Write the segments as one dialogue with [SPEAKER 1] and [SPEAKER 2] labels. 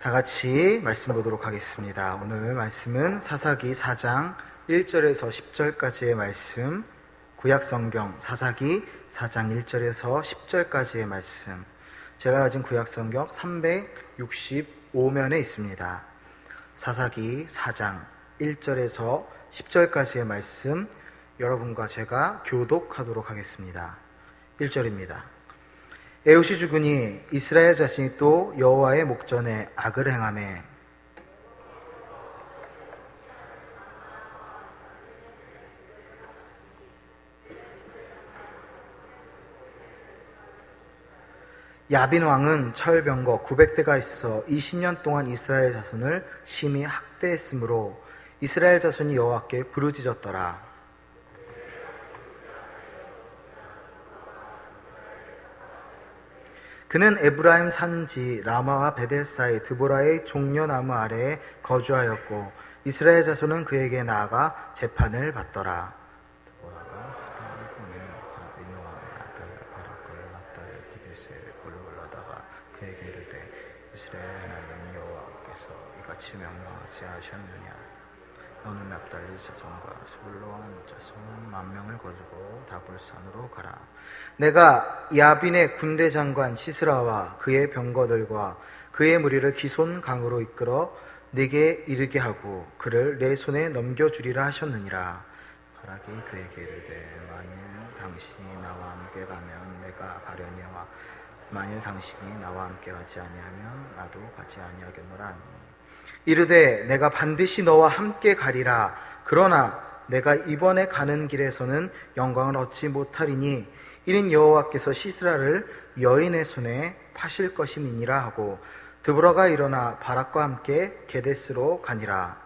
[SPEAKER 1] 다 같이 말씀 보도록 하겠습니다. 오늘 말씀은 사사기 4장 1절에서 10절까지의 말씀, 구약 성경 사사기 4장 1절에서 10절까지의 말씀. 제가 가진 구약 성경 365면에 있습니다. 사사기 4장 1절에서 10절까지의 말씀 여러분과 제가 교독하도록 하겠습니다. 1절입니다. 에우시 주군이 이스라엘 자신이 또 여호와의 목전에 악을 행함에 야빈 왕은 철병거 900대가 있어 20년 동안 이스라엘 자손을 심히 학대했으므로 이스라엘 자손이 여호와께 부르짖었더라. 그는 에브라임 산지 라마와 베델 사이 드보라의 종려나무 아래에 거주하였고 이스라엘 자손은 그에게 나아가 재판을 받더라. 이스라엘 하나님 여호와께서 이같이 명령하지 하셨느냐 너는 납달리 자손과 스불론 자손 만 명을 거두고 다불산으로 가라. 내가 야빈의 군대 장관 시스라와 그의 병거들과 그의 무리를 기손 강으로 이끌어 내게 이르게 하고 그를 내 손에 넘겨주리라 하셨느니라. 바락이 그에게 이르되 만일 당신이 나와 함께 가면 내가 가려니와 만일 당신이 나와 함께 가지 아니하면 나도 가지 아니하겠노라 하니 이르되 내가 반드시 너와 함께 가리라. 그러나 내가 이번에 가는 길에서는 영광을 얻지 못하리니 이는 여호와께서 시스라를 여인의 손에 파실 것임이니라 하고 드브라가 일어나 바락과 함께 게데스로 가니라.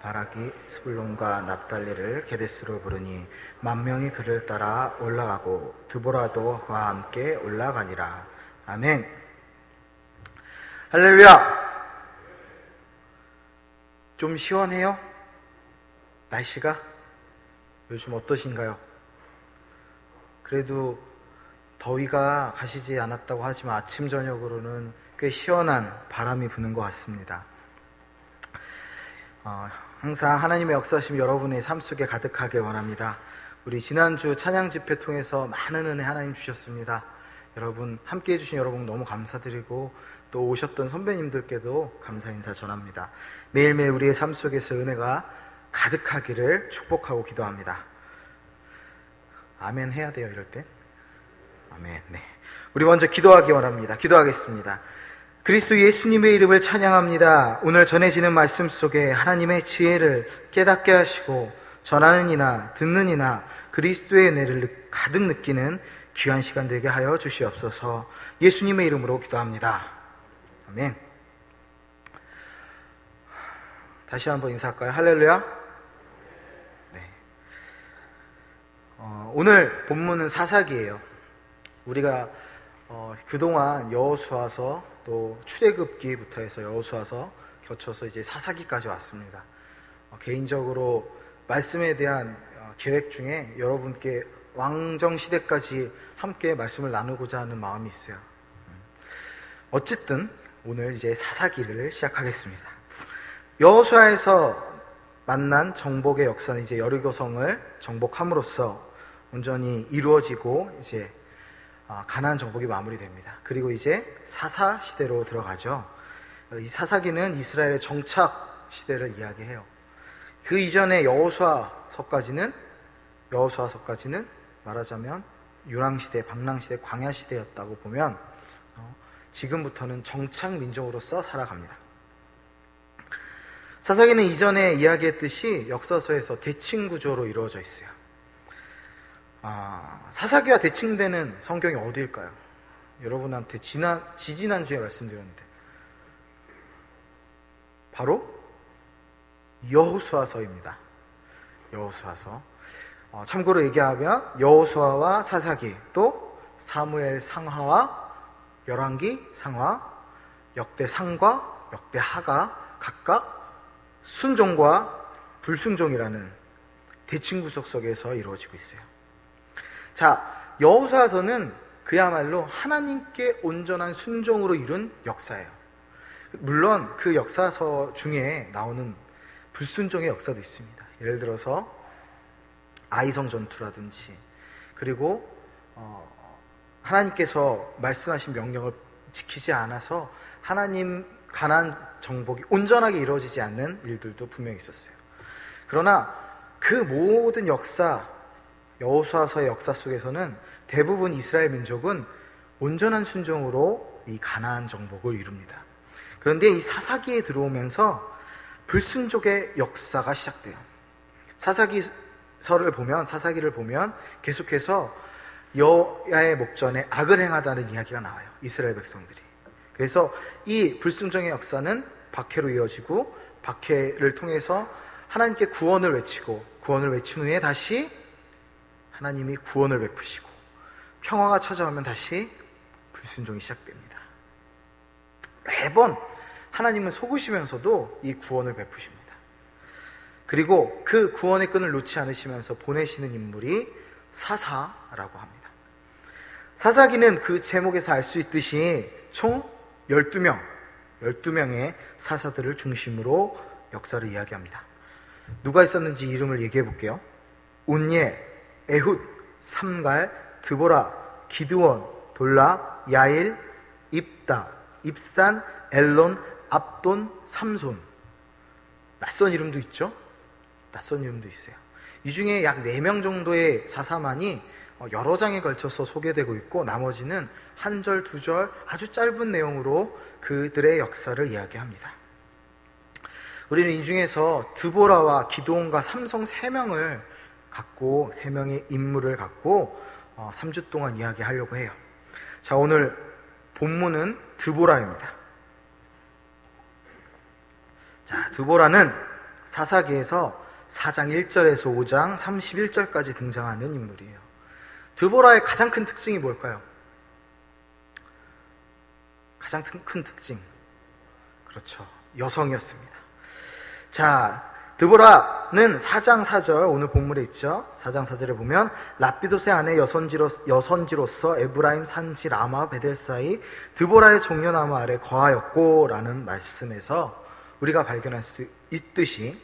[SPEAKER 1] 바락이 스불론과 납달리를 게데스로 부르니 만 명이 그를 따라 올라가고 드보라도 그와 함께 올라가니라. 아멘. 할렐루야. 좀 시원해요? 날씨가? 요즘 어떠신가요? 그래도 더위가 가시지 않았다고 하지만 아침, 저녁으로는 꽤 시원한 바람이 부는 것 같습니다. 어, 항상 하나님의 역사심 여러분의 삶 속에 가득하게 원합니다. 우리 지난주 찬양 집회 통해서 많은 은혜 하나님 주셨습니다. 여러분 함께 해주신 여러분 너무 감사드리고 또 오셨던 선배님들께도 감사 인사 전합니다. 매일매일 우리의 삶 속에서 은혜가 가득하기를 축복하고 기도합니다. 아멘 해야 돼요, 이럴 때. 아멘. 네. 우리 먼저 기도하기 원합니다. 기도하겠습니다. 그리스도 예수님의 이름을 찬양합니다. 오늘 전해지는 말씀 속에 하나님의 지혜를 깨닫게 하시고 전하는 이나 듣는 이나 그리스도의 은혜를 가득 느끼는 귀한 시간 되게 하여 주시옵소서 예수님의 이름으로 기도합니다. 아멘. 다시 한번 인사할까요? 할렐루야. 네. 어, 오늘 본문은 사사기예요. 우리가 어, 그동안 여호수아서 또 출애굽기부터 해서 여호수아서 겹쳐서 이제 사사기까지 왔습니다. 어, 개인적으로 말씀에 대한 어, 계획 중에 여러분께 왕정 시대까지 함께 말씀을 나누고자 하는 마음이 있어요. 어쨌든 오늘 이제 사사기를 시작하겠습니다. 여호수아에서 만난 정복의 역사는 이제 여리고성을 정복함으로써 온전히 이루어지고 이제 아, 가나안 정복이 마무리됩니다. 그리고 이제 사사 시대로 들어가죠. 이 사사기는 이스라엘의 정착 시대를 이야기해요. 그 이전에 여호수아서까지는 여호수아서까지는 말하자면 유랑 시대, 방랑 시대, 광야 시대였다고 보면 어, 지금부터는 정착 민족으로서 살아갑니다. 사사기는 이전에 이야기했듯이 역사서에서 대칭 구조로 이루어져 있어요. 아, 사사기와 대칭되는 성경이 어디일까요? 여러분한테 지난, 지지난주에 말씀드렸는데 바로 여호수아서입니다. 여호수아서. 어, 참고로 얘기하면 여호수아와 사사기 또 사무엘 상하와 열왕기 상하 역대 상과 역대 하가 각각 순종과 불순종이라는 대칭 구석 속에서 이루어지고 있어요. 자, 여호수아서는 그야말로 하나님께 온전한 순종으로 이룬 역사예요. 물론 그 역사서 중에 나오는 불순종의 역사도 있습니다. 예를 들어서 아이성 전투라든지 그리고 어, 하나님께서 말씀하신 명령을 지키지 않아서 하나님 가난 정복이 온전하게 이루어지지 않는 일들도 분명히 있었어요. 그러나 그 모든 역사 여호수아서의 역사 속에서는 대부분 이스라엘 민족은 온전한 순종으로 이 가나안 정복을 이룹니다. 그런데 이 사사기에 들어오면서 불순족의 역사가 시작돼요. 사사기서를 보면 사사기를 보면 계속해서 여야의 목전에 악을 행하다는 이야기가 나와요. 이스라엘 백성들이. 그래서 이 불순종의 역사는 박해로 이어지고 박해를 통해서 하나님께 구원을 외치고 구원을 외친 후에 다시 하나님이 구원을 베푸시고 평화가 찾아오면 다시 불순종이 시작됩니다. 매번 하나님은 속으시면서도 이 구원을 베푸십니다. 그리고 그 구원의 끈을 놓지 않으시면서 보내시는 인물이 사사라고 합니다. 사사기는 그 제목에서 알 수 있듯이 총 12명, 12명의 사사들을 중심으로 역사를 이야기합니다. 누가 있었는지 이름을 얘기해 볼게요. 온예, 에훗, 삼갈, 드보라, 기드원, 돌라, 야일, 입다, 입산, 엘론, 압돈, 삼손. 낯선 이름도 있죠? 낯선 이름도 있어요. 이 중에 약 4명 정도의 사사만이 어, 여러 장에 걸쳐서 소개되고 있고 나머지는 한 절, 두 절 아주 짧은 내용으로 그들의 역사를 이야기합니다. 우리는 이 중에서 드보라와 기도원과 삼성 세 명을 갖고 세 명의 인물을 갖고 3주 어, 동안 이야기하려고 해요. 자, 오늘 본문은 드보라입니다. 자, 드보라는 사사기에서 4장 1절에서 5장 31절까지 등장하는 인물이에요. 드보라의 가장 큰 특징이 뭘까요? 가장 큰 특징. 그렇죠. 여성이었습니다. 자, 드보라는 4장 4절 오늘 본문에 있죠. 4장 4절에 보면 라피도세 아내 여선지로, 여선지로서 에브라임 산지 라마 베델 사이 드보라의 종려나무 아래 거하였고 라는 말씀에서 우리가 발견할 수 있듯이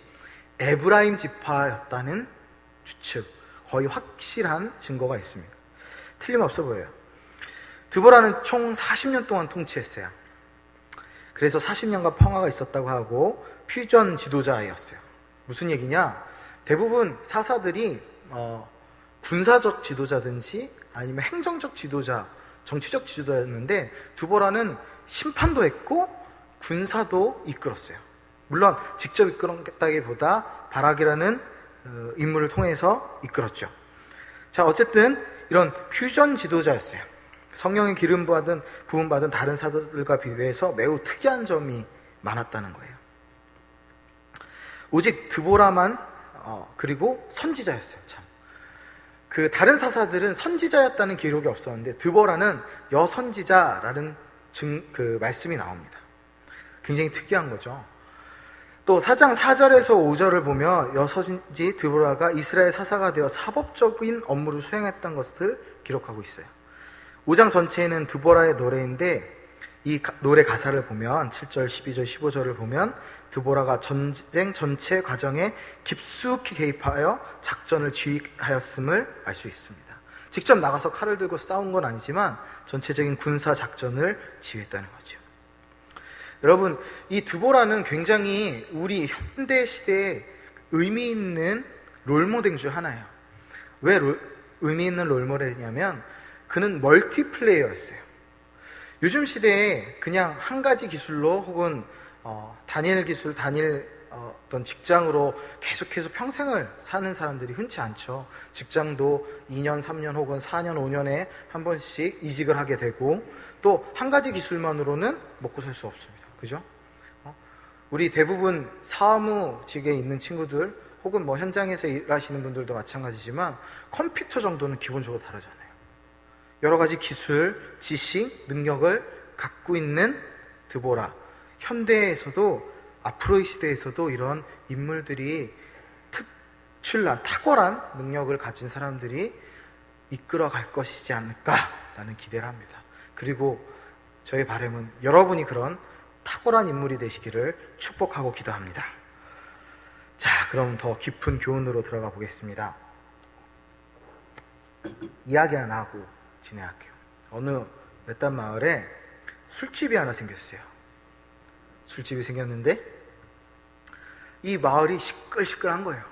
[SPEAKER 1] 에브라임 지파였다는 추측, 거의 확실한 증거가 있습니다. 틀림없어 보여요. 드보라는 총 40년 동안 통치했어요. 그래서 40년간 평화가 있었다고 하고 퓨전 지도자였어요. 무슨 얘기냐? 대부분 사사들이 어, 군사적 지도자든지 아니면 행정적 지도자, 정치적 지도자였는데 드보라는 심판도 했고 군사도 이끌었어요. 물론 직접 이끌었다기보다 바락이라는 어, 인물을 통해서 이끌었죠. 자, 어쨌든 이런 퓨전 지도자였어요. 성령의 기름 받은 부음 받은 다른 사도들과 비교해서 매우 특이한 점이 많았다는 거예요. 오직 드보라만 어, 그리고 선지자였어요. 참. 그 다른 사사들은 선지자였다는 기록이 없었는데 드보라는 여선지자라는 증, 그 말씀이 나옵니다. 굉장히 특이한 거죠. 또 4장 4절에서 5절을 보면 여서진지 드보라가 이스라엘 사사가 되어 사법적인 업무를 수행했던 것을 기록하고 있어요. 5장 전체에는 드보라의 노래인데 이 노래 가사를 보면 7절, 12절, 15절을 보면 드보라가 전쟁 전체 과정에 깊숙이 개입하여 작전을 지휘하였음을 알 수 있습니다. 직접 나가서 칼을 들고 싸운 건 아니지만 전체적인 군사 작전을 지휘했다는 거죠. 여러분, 이 드보라는 굉장히 우리 현대 시대에 의미 있는 롤모델 중 하나예요. 왜 롤, 의미 있는 롤모델이냐면 그는 멀티플레이어였어요. 요즘 시대에 그냥 한 가지 기술로 혹은 어, 단일 기술, 단일 어, 어떤 직장으로 계속해서 평생을 사는 사람들이 흔치 않죠. 직장도 2년, 3년 혹은 4년, 5년에 한 번씩 이직을 하게 되고 또 한 가지 기술만으로는 먹고 살 수 없습니다. 그죠? 어? 우리 대부분 사무직에 있는 친구들 혹은 뭐 현장에서 일하시는 분들도 마찬가지지만 컴퓨터 정도는 기본적으로 다르잖아요. 여러 가지 기술, 지식, 능력을 갖고 있는 드보라. 현대에서도 앞으로의 시대에서도 이런 인물들이 특출난 탁월한 능력을 가진 사람들이 이끌어 갈 것이지 않을까라는 기대를 합니다. 그리고 저의 바람은 여러분이 그런 탁월한 인물이 되시기를 축복하고 기도합니다. 자, 그럼 더 깊은 교훈으로 들어가 보겠습니다. 이야기 하나 하고 진행할게요. 어느 외딴 마을에 술집이 하나 생겼어요. 술집이 생겼는데 이 마을이 시끌시끌한 거예요.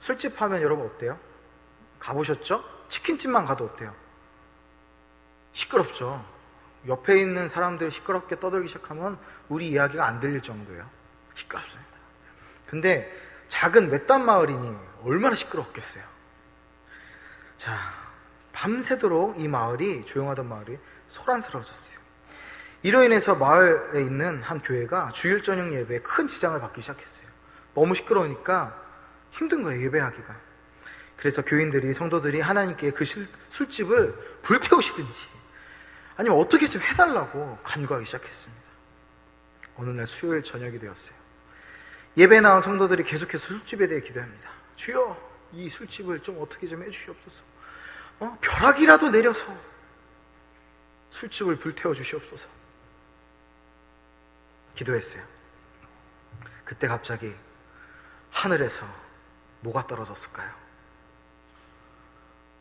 [SPEAKER 1] 술집 하면 여러분 어때요? 가보셨죠? 치킨집만 가도 어때요? 시끄럽죠. 옆에 있는 사람들 시끄럽게 떠들기 시작하면 우리 이야기가 안 들릴 정도예요. 시끄럽습니다. 근데 작은 외딴 마을이니 얼마나 시끄럽겠어요. 자, 밤새도록 이 마을이 조용하던 마을이 소란스러워졌어요. 이로 인해서 마을에 있는 한 교회가 주일 저녁 예배에 큰 지장을 받기 시작했어요. 너무 시끄러우니까 힘든 거예요, 예배하기가. 그래서 교인들이, 성도들이 하나님께 그 실- 술집을 불태우시든지 아니면 어떻게 좀 해달라고 간구하기 시작했습니다. 어느 날 수요일 저녁이 되었어요. 예배 나온 성도들이 계속해서 술집에 대해 기도합니다. 주여, 이 술집을 좀 어떻게 좀 해주시옵소서. 어? 벼락이라도 내려서 술집을 불태워 주시옵소서. 기도했어요. 그때 갑자기 하늘에서 뭐가 떨어졌을까요?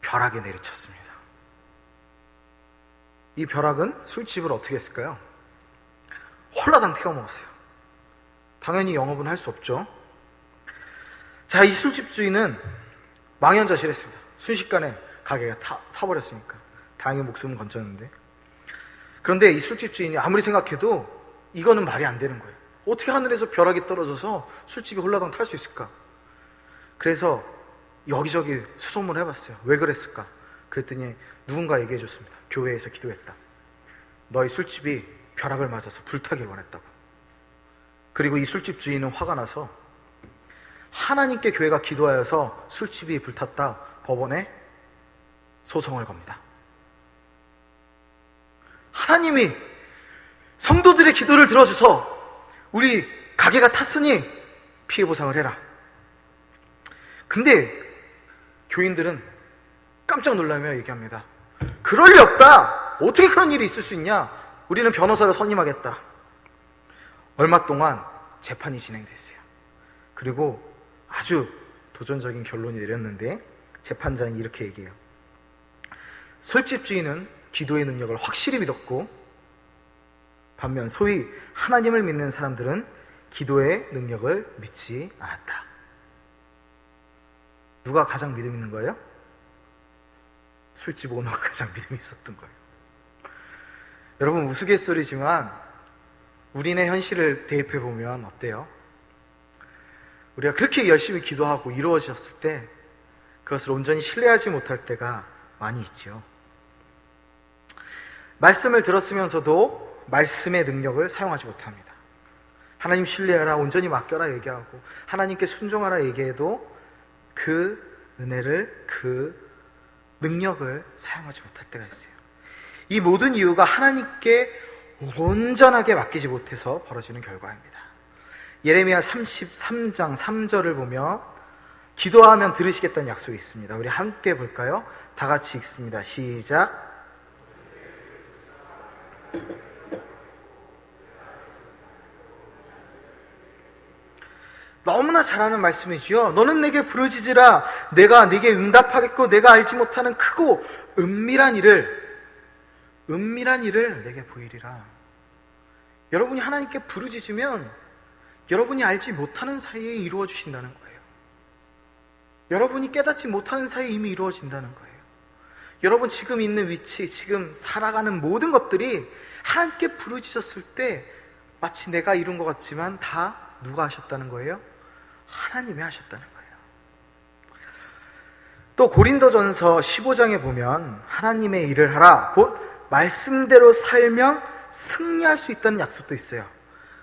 [SPEAKER 1] 벼락이 내리쳤습니다. 이 벼락은 술집을 어떻게 했을까요? 홀라당 태워 먹었어요. 당연히 영업은 할 수 없죠. 자, 이 술집 주인은 망연자실했습니다. 순식간에 가게가 타, 타버렸으니까. 다행히 목숨은 건졌는데. 그런데 이 술집 주인이 아무리 생각해도 이거는 말이 안 되는 거예요. 어떻게 하늘에서 벼락이 떨어져서 술집이 홀라당 탈 수 있을까? 그래서 여기저기 수소문을 해봤어요. 왜 그랬을까? 그랬더니 누군가 얘기해 줬습니다. 교회에서 기도했다. 너희 술집이 벼락을 맞아서 불타길 원했다고. 그리고 이 술집 주인은 화가 나서 하나님께 교회가 기도하여서 술집이 불탔다 법원에 소송을 겁니다. 하나님이 성도들의 기도를 들어줘서 우리 가게가 탔으니 피해 보상을 해라. 근데 교인들은 깜짝 놀라며 얘기합니다. 그럴 리 없다. 어떻게 그런 일이 있을 수 있냐? 우리는 변호사를 선임하겠다. 얼마 동안 재판이 진행됐어요. 그리고 아주 도전적인 결론이 내렸는데 재판장이 이렇게 얘기해요. 술집 주인은 기도의 능력을 확실히 믿었고 반면 소위 하나님을 믿는 사람들은 기도의 능력을 믿지 않았다. 누가 가장 믿음 있는 거예요? 술집 오너가 가장 믿음이 있었던 거예요. 여러분 우스갯소리지만 우리네 현실을 대입해 보면 어때요? 우리가 그렇게 열심히 기도하고 이루어졌을 때 그것을 온전히 신뢰하지 못할 때가 많이 있지요. 말씀을 들었으면서도 말씀의 능력을 사용하지 못합니다. 하나님 신뢰하라, 온전히 맡겨라 얘기하고 하나님께 순종하라 얘기해도 그 은혜를, 그 능력을 사용하지 못할 때가 있어요. 이 모든 이유가 하나님께 온전하게 맡기지 못해서 벌어지는 결과입니다. 예레미야 33장 3절을 보며 기도하면 들으시겠다는 약속이 있습니다. 우리 함께 볼까요? 다 같이 읽습니다. 시작. 너무나 잘하는 말씀이지요. 너는 내게 부르짖으라. 내가 네게 응답하겠고 내가 알지 못하는 크고 은밀한 일을 은밀한 일을 내게 보이리라. 여러분이 하나님께 부르짖으면 여러분이 알지 못하는 사이에 이루어 주신다는 거예요. 여러분이 깨닫지 못하는 사이에 이미 이루어진다는 거예요. 여러분 지금 있는 위치, 지금 살아가는 모든 것들이 하나님께 부르짖었을 때 마치 내가 이룬 것 같지만 다 누가 하셨다는 거예요? 하나님이 하셨다는 거예요. 또 고린도전서 15장에 보면 하나님의 일을 하라 곧 말씀대로 살면 승리할 수 있다는 약속도 있어요.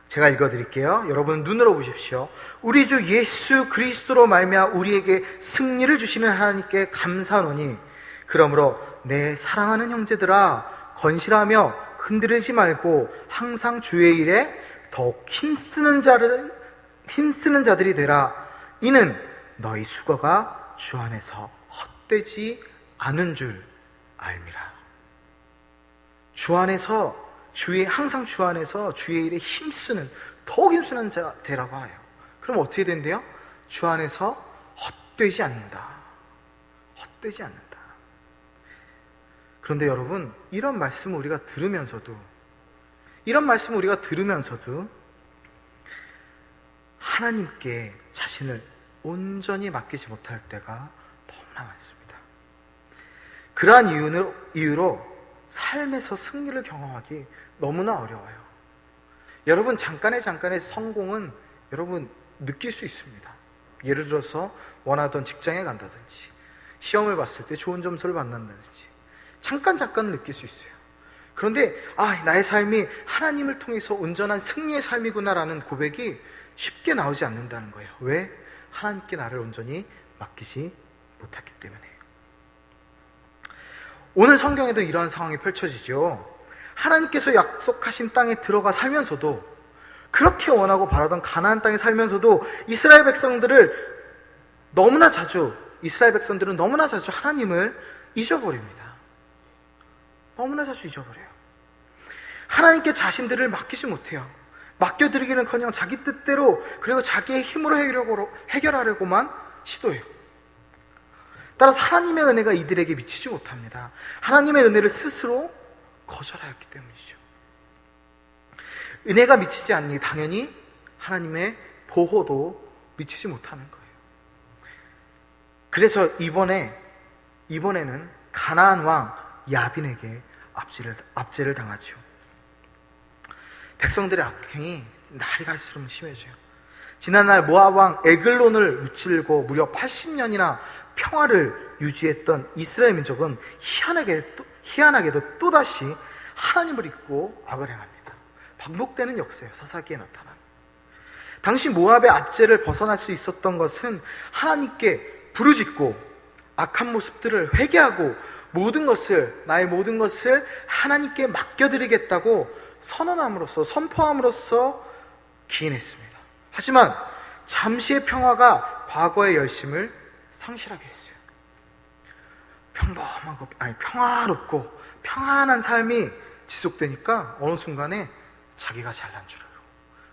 [SPEAKER 1] 제가 읽어 드릴게요. 여러분 눈으로 보십시오. 우리 주 예수 그리스도로 말미암아 우리에게 승리를 주시는 하나님께 감사하노니 그러므로 내 사랑하는 형제들아 건실하며 흔들리지 말고 항상 주의 일에 더욱 힘쓰는 자를 힘쓰는 자들이 되라. 이는 너희 수고가 주 안에서 헛되지 않은 줄 알미라. 주 안에서 주의 항상 주 안에서 주의 일에 힘쓰는 더욱 힘쓰는 자 되라고 하여. 그럼 어떻게 된대요? 주 안에서 헛되지 않는다. 헛되지 않는다. 그런데 여러분, 이런 말씀을 우리가 들으면서도 이런 말씀을 우리가 들으면서도 하나님께 자신을 온전히 맡기지 못할 때가 너무나 많습니다. 그러한 이유로, 이유로 삶에서 승리를 경험하기 너무나 어려워요. 여러분, 잠깐의 잠깐의 성공은 여러분 느낄 수 있습니다. 예를 들어서 원하던 직장에 간다든지, 시험을 봤을 때 좋은 점수를 받는다든지, 잠깐 잠깐 느낄 수 있어요. 그런데, 아, 나의 삶이 하나님을 통해서 온전한 승리의 삶이구나라는 고백이 쉽게 나오지 않는다는 거예요. 왜? 하나님께 나를 온전히 맡기지 못했기 때문에. 오늘 성경에도 이러한 상황이 펼쳐지죠. 하나님께서 약속하신 땅에 들어가 살면서도 그렇게 원하고 바라던 가나안 땅에 살면서도 이스라엘 백성들을 너무나 자주 이스라엘 백성들은 너무나 자주 하나님을 잊어버립니다. 너무나 자주 잊어버려요. 하나님께 자신들을 맡기지 못해요. 맡겨드리기는커녕 자기 뜻대로 그리고 자기의 힘으로 해결하려고, 해결하려고만 시도해요. 따라서 하나님의 은혜가 이들에게 미치지 못합니다. 하나님의 은혜를 스스로 거절하였기 때문이죠. 은혜가 미치지 않니 당연히 하나님의 보호도 미치지 못하는 거예요. 그래서 이번에 이번에는 가나안 왕 야빈에게 압제를 압제를 당하죠. 백성들의 악행이 날이 갈수록 심해져요. 지난날 모압 왕 에글론을 무찔고 무려 80년이나 평화를 유지했던 이스라엘 민족은 희한하게, 희한하게도 또다시 하나님을 잊고 악을 행합니다. 반복되는 역사예요. 사사기에 나타난. 당시 모압의 압제를 벗어날 수 있었던 것은 하나님께 부르짖고 악한 모습들을 회개하고 모든 것을 나의 모든 것을 하나님께 맡겨드리겠다고 선언함으로써 선포함으로써 기인했습니다. 하지만 잠시의 평화가 과거의 열심을 상실하게 했어요. 평범하고 아니 평화롭고 평안한 삶이 지속되니까 어느 순간에 자기가 잘난 줄 알고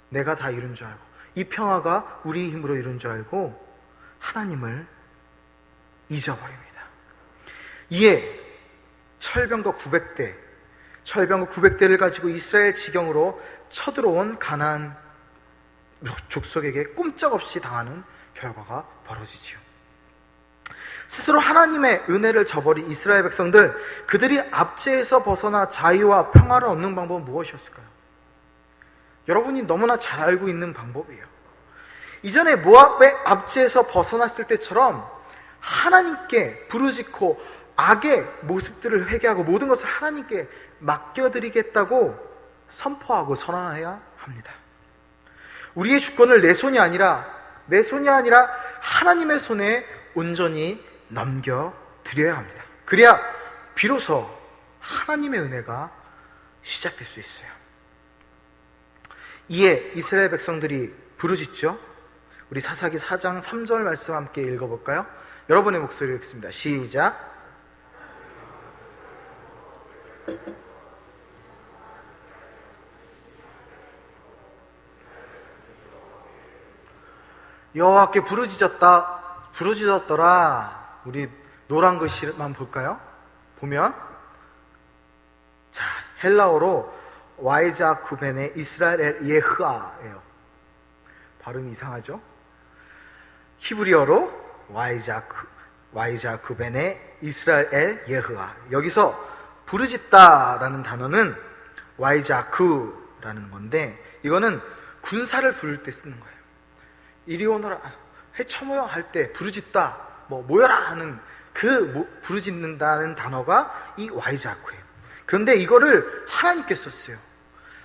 [SPEAKER 1] 내가 다 이룬 줄 알고 이 평화가 우리 힘으로 이룬 줄 알고 하나님을 잊어버립니다. 이에 철병거 900대 철병거 900대를 가지고 이스라엘 지경으로 쳐들어온 가나안 족속에게 꼼짝없이 당하는 결과가 벌어지지요. 스스로 하나님의 은혜를 저버린 이스라엘 백성들, 그들이 압제에서 벗어나 자유와 평화를 얻는 방법은 무엇이었을까요? 여러분이 너무나 잘 알고 있는 방법이에요. 이전에 모압의 압제에서 벗어났을 때처럼 하나님께 부르짖고 악의 모습들을 회개하고 모든 것을 하나님께 맡겨드리겠다고 선포하고 선언해야 합니다. 우리의 주권을 내 손이 아니라 내 손이 아니라 하나님의 손에 온전히 넘겨 드려야 합니다. 그래야 비로소 하나님의 은혜가 시작될 수 있어요. 이에 이스라엘 백성들이 부르짖죠. 우리 사사기 4장 3절 말씀 함께 읽어볼까요? 여러분의 목소리를 읽습니다. 시작. 여호와께 부르짖었다 부르짖었더라 우리 노란 글씨만 볼까요? 보면 자 헬라어로 와이자 쿠벤의 이스라엘 예흐아예요 발음이 이상하죠? 히브리어로 와이자 와이자 쿠벤의 이스라엘 예흐아 여기서 부르짖다라는 단어는 와이자크라는 건데 이거는 군사를 부를 때 쓰는 거예요. 이리 오너라 해쳐모여 할 때 부르짖다 뭐 모여라 하는 그 부르짖는다는 단어가 이 와이자크예요. 그런데 이거를 하나님께 썼어요.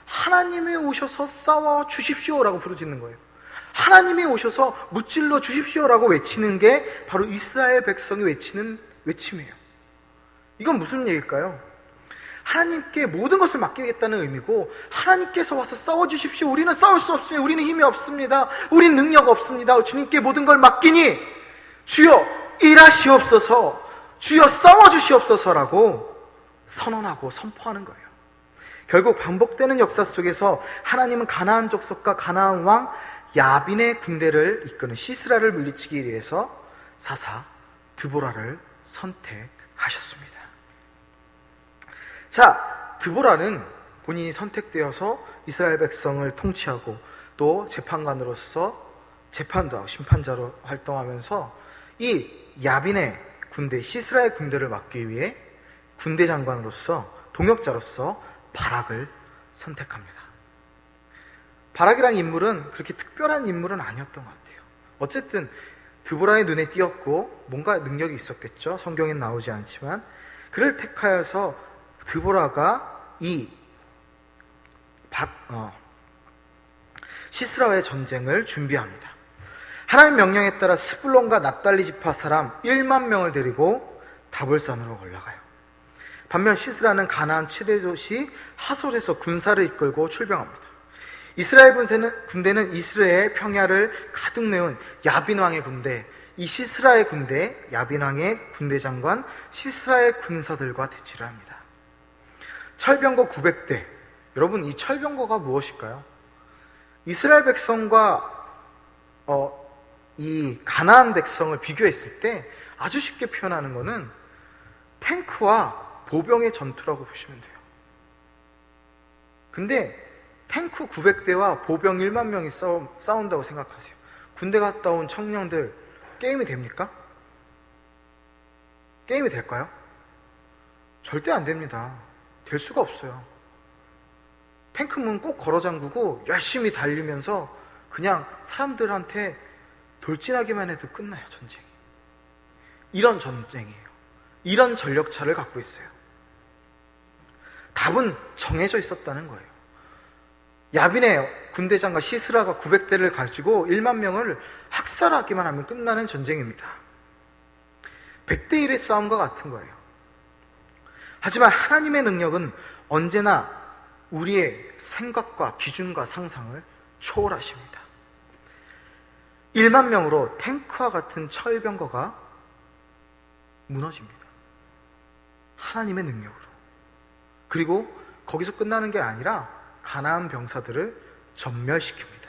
[SPEAKER 1] 하나님이 오셔서 싸워 주십시오라고 부르짖는 거예요. 하나님이 오셔서 무찔러 주십시오라고 외치는 게 바로 이스라엘 백성이 외치는 외침이에요. 이건 무슨 얘기일까요? 하나님께 모든 것을 맡기겠다는 의미고 하나님께서 와서 싸워 주십시오. 우리는 싸울 수 없습니다. 우리는 힘이 없습니다. 우리는 능력 없습니다. 주님께 모든 걸 맡기니 주여 일하시옵소서. 주여 싸워 주시옵소서라고 선언하고 선포하는 거예요. 결국 반복되는 역사 속에서 하나님은 가나안 족속과 가나안 왕 야빈의 군대를 이끄는 시스라를 물리치기 위해서 사사 드보라를 선택하셨습니다. 자, 드보라는 본인이 선택되어서 이스라엘 백성을 통치하고 또 재판관으로서 재판도 하고 심판자로 활동하면서 이 야빈의 군대, 시스라의 군대를 막기 위해 군대 장관으로서 동역자로서 바락을 선택합니다. 바락이란 인물은 그렇게 특별한 인물은 아니었던 것 같아요. 어쨌든 드보라의 눈에 띄었고 뭔가 능력이 있었겠죠. 성경엔 나오지 않지만 그를 택하여서 드보라가 이 바, 어, 시스라와의 전쟁을 준비합니다. 하나님 명령에 따라 스불론과 납달리 지파 사람 1만 명을 데리고 다볼산으로 올라가요. 반면 시스라는 가나안 최대 도시 하솔에서 군사를 이끌고 출병합니다. 이스라엘 군세는, 군대는 이스라엘 평야를 가득 메운 야빈 왕의 군대, 이 시스라의 군대, 야빈 왕의 군대 장관 시스라의 군사들과 대치를 합니다. 철병거 900대. 여러분 이 철병거가 무엇일까요? 이스라엘 백성과 어, 이 가나안 백성을 비교했을 때 아주 쉽게 표현하는 것은 탱크와 보병의 전투라고 보시면 돼요. 근데 탱크 900대와 보병 1만 명이 싸우, 싸운다고 생각하세요. 군대 갔다 온 청년들 게임이 됩니까? 게임이 될까요? 절대 안 됩니다. 될 수가 없어요. 탱크 문 꼭 걸어 잠그고 열심히 달리면서 그냥 사람들한테 돌진하기만 해도 끝나요, 전쟁이. 이런 전쟁이에요. 이런 전력차를 갖고 있어요. 답은 정해져 있었다는 거예요. 야빈의 군대장과 시스라가 900대를 가지고 1만 명을 학살하기만 하면 끝나는 전쟁입니다. 100대 1의 싸움과 같은 거예요. 하지만 하나님의 능력은 언제나 우리의 생각과 기준과 상상을 초월하십니다. 1만 명으로 탱크와 같은 철병거가 무너집니다. 하나님의 능력으로. 그리고 거기서 끝나는 게 아니라 가나안 병사들을 전멸시킵니다.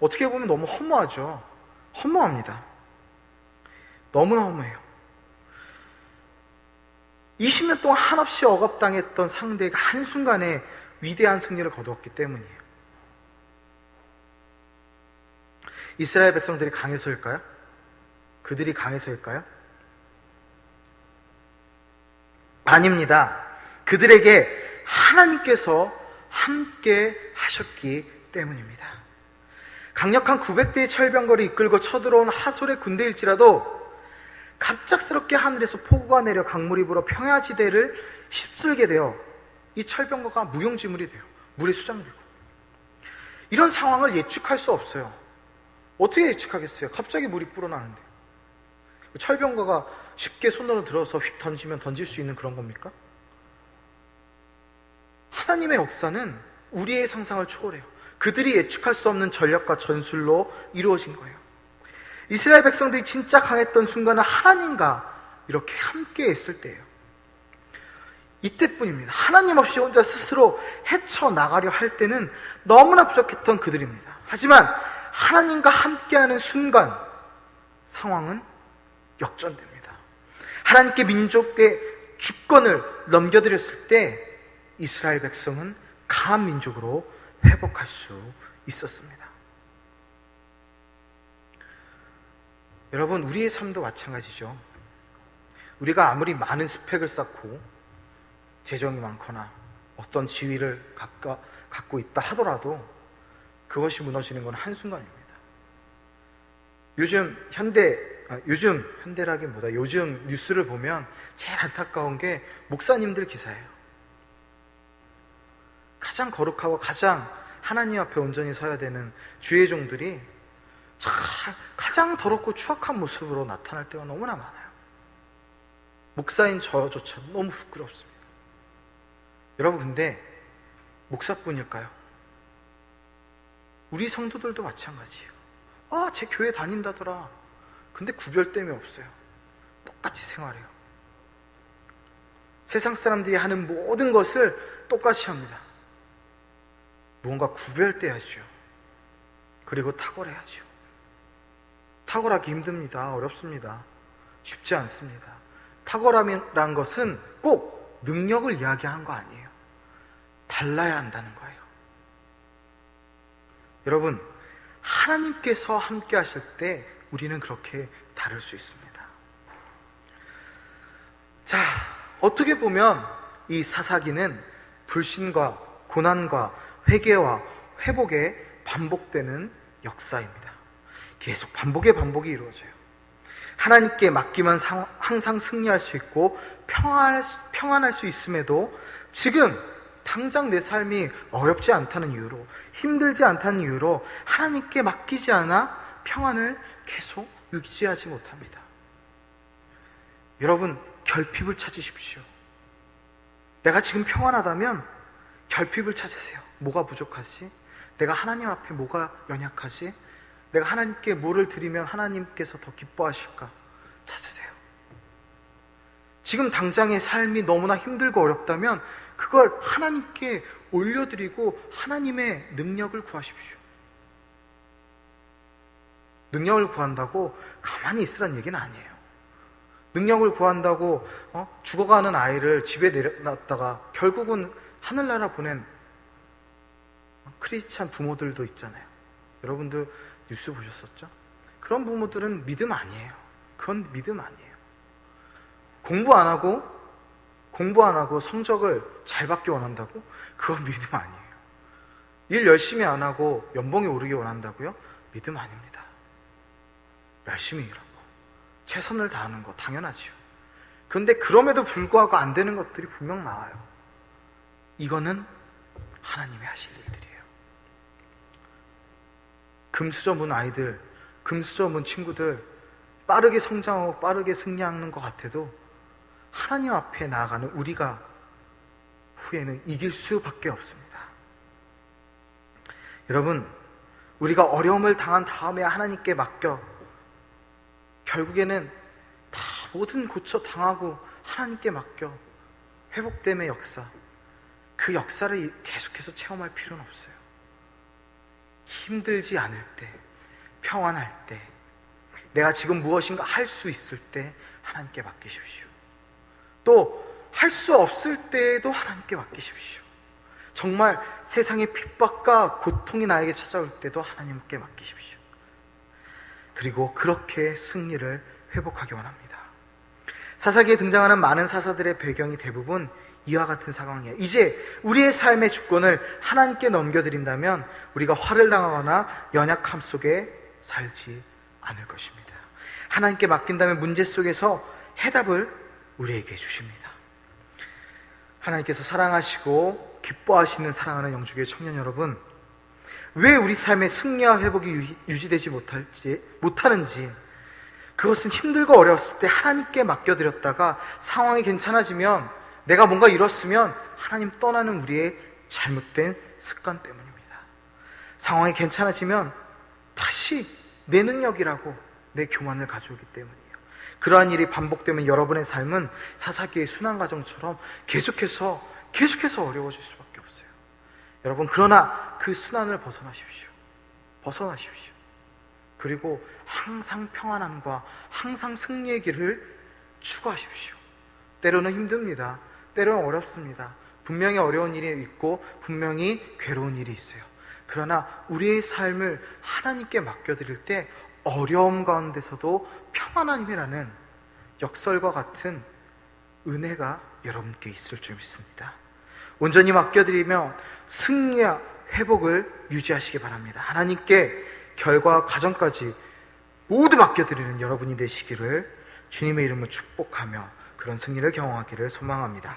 [SPEAKER 1] 어떻게 보면 너무 허무하죠. 허무합니다. 너무나 허무해요. 20년 동안 한없이 억압당했던 상대가 한순간에 위대한 승리를 거두었기 때문이에요. 이스라엘 백성들이 강해서일까요? 그들이 강해서일까요? 아닙니다. 그들에게 하나님께서 함께 하셨기 때문입니다. 강력한 900대의 철병거를 이끌고 쳐들어온 하솔의 군대일지라도 갑작스럽게 하늘에서 폭우가 내려 강물이 불어 평야지대를 휩쓸게 되어 이 철병거가 무용지물이 돼요. 물에 수장되고. 이런 상황을 예측할 수 없어요. 어떻게 예측하겠어요? 갑자기 물이 불어나는데. 철병거가 쉽게 손으로 들어서 휙 던지면 던질 수 있는 그런 겁니까? 하나님의 역사는 우리의 상상을 초월해요. 그들이 예측할 수 없는 전력과 전술로 이루어진 거예요. 이스라엘 백성들이 진짜 강했던 순간은 하나님과 이렇게 함께 했을 때예요. 이때뿐입니다. 하나님 없이 혼자 스스로 헤쳐나가려 할 때는 너무나 부족했던 그들입니다. 하지만 하나님과 함께하는 순간 상황은 역전됩니다. 하나님께 민족의 주권을 넘겨드렸을 때 이스라엘 백성은 강한 민족으로 회복할 수 있었습니다. 여러분, 우리의 삶도 마찬가지죠. 우리가 아무리 많은 스펙을 쌓고 재정이 많거나 어떤 지위를 갖가, 갖고 있다 하더라도 그것이 무너지는 건 한순간입니다. 요즘 현대, 아, 요즘 현대라기보다 요즘 뉴스를 보면 제일 안타까운 게 목사님들 기사예요. 가장 거룩하고 가장 하나님 앞에 온전히 서야 되는 주의 종들이 가장 더럽고 추악한 모습으로 나타날 때가 너무나 많아요. 목사인 저조차 너무 부끄럽습니다. 여러분, 근데 목사뿐일까요? 우리 성도들도 마찬가지예요. 아, 제 교회 다닌다더라. 근데 구별됨이 없어요. 똑같이 생활해요. 세상 사람들이 하는 모든 것을 똑같이 합니다. 무언가 구별돼야죠. 그리고 탁월해야죠. 탁월하기 힘듭니다. 어렵습니다. 쉽지 않습니다. 탁월함이란 것은 꼭 능력을 이야기하는 거 아니에요. 달라야 한다는 거예요. 여러분, 하나님께서 함께 하실 때 우리는 그렇게 다를 수 있습니다. 자, 어떻게 보면 이 사사기는 불신과 고난과 회개와 회복에 반복되는 역사입니다. 계속 반복의 반복이 이루어져요. 하나님께 맡기면 상- 항상 승리할 수 있고 평안할 수, 평안할 수 있음에도 지금 당장 내 삶이 어렵지 않다는 이유로 힘들지 않다는 이유로 하나님께 맡기지 않아 평안을 계속 유지하지 못합니다. 여러분 결핍을 찾으십시오. 내가 지금 평안하다면 결핍을 찾으세요. 뭐가 부족하지? 내가 하나님 앞에 뭐가 연약하지? 내가 하나님께 뭐를 드리면 하나님께서 더 기뻐하실까? 찾으세요. 지금 당장의 삶이 너무나 힘들고 어렵다면 그걸 하나님께 올려드리고 하나님의 능력을 구하십시오. 능력을 구한다고 가만히 있으란 얘기는 아니에요. 능력을 구한다고 어? 죽어가는 아이를 집에 내려놨다가 결국은 하늘나라 보낸 크리스찬 부모들도 있잖아요. 여러분들 뉴스 보셨었죠? 그런 부모들은 믿음 아니에요. 그건 믿음 아니에요. 공부 안 하고 공부 안 하고 성적을 잘 받기 원한다고? 그건 믿음 아니에요. 일 열심히 안 하고 연봉이 오르기 원한다고요? 믿음 아닙니다. 열심히 일하고 최선을 다하는 거 당연하지요. 그런데 그럼에도 불구하고 안 되는 것들이 분명 나와요. 이거는 하나님이 하실 일들이에요. 금수저문 아이들, 금수저문 친구들 빠르게 성장하고 빠르게 승리하는 것 같아도 하나님 앞에 나아가는 우리가 후에는 이길 수밖에 없습니다. 여러분, 우리가 어려움을 당한 다음에 하나님께 맡겨 결국에는 다 모든 고쳐 당하고 하나님께 맡겨 회복됨의 역사 그 역사를 계속해서 체험할 필요는 없어요. 힘들지 않을 때, 평안할 때, 내가 지금 무엇인가 할 수 있을 때 하나님께 맡기십시오. 또 할 수 없을 때에도 하나님께 맡기십시오. 정말 세상의 핍박과 고통이 나에게 찾아올 때도 하나님께 맡기십시오. 그리고 그렇게 승리를 회복하기 원합니다. 사사기에 등장하는 많은 사사들의 배경이 대부분 이와 같은 상황이에요. 이제 우리의 삶의 주권을 하나님께 넘겨드린다면 우리가 화를 당하거나 연약함 속에 살지 않을 것입니다. 하나님께 맡긴다면 문제 속에서 해답을 우리에게 주십니다. 하나님께서 사랑하시고 기뻐하시는 사랑하는 영주교의 청년 여러분, 왜 우리 삶의 승리와 회복이 유- 유지되지 못할지, 못하는지, 그것은 힘들고 어려웠을 때 하나님께 맡겨드렸다가 상황이 괜찮아지면 내가 뭔가 이뤘으면 하나님 떠나는 우리의 잘못된 습관 때문입니다. 상황이 괜찮아지면 다시 내 능력이라고 내 교만을 가져오기 때문이에요. 그러한 일이 반복되면 여러분의 삶은 사사기의 순환 과정처럼 계속해서 계속해서 어려워질 수밖에 없어요. 여러분 그러나 그 순환을 벗어나십시오. 벗어나십시오. 그리고 항상 평안함과 항상 승리의 길을 추구하십시오. 때로는 힘듭니다. 때로는 어렵습니다. 분명히 어려운 일이 있고 분명히 괴로운 일이 있어요. 그러나 우리의 삶을 하나님께 맡겨드릴 때 어려움 가운데서도 평안한 힘이라는 역설과 같은 은혜가 여러분께 있을 줄 믿습니다. 온전히 맡겨드리며 승리와 회복을 유지하시기 바랍니다. 하나님께 결과 과정까지 모두 맡겨드리는 여러분이 되시기를 주님의 이름으로 축복하며 그런 승리를 경험하기를 소망합니다.